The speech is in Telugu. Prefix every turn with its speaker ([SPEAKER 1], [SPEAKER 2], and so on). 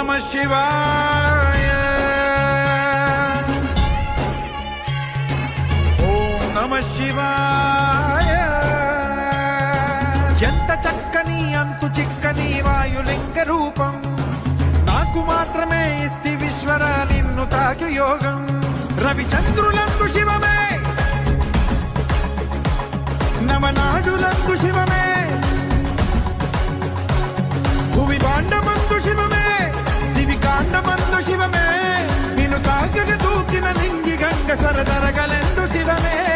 [SPEAKER 1] నమ శివాయ ఓం నమ శివాయ ఎంత చక్కని అంతు చిక్కని వాయులింగ రూపం. నాకు మాత్రమే ఇస్తి విశ్వర నిన్ను తాకి యోగం. రవిచంద్రులందు శివమే. నవనాడులందు శివ సరదరగలెందు శివమే.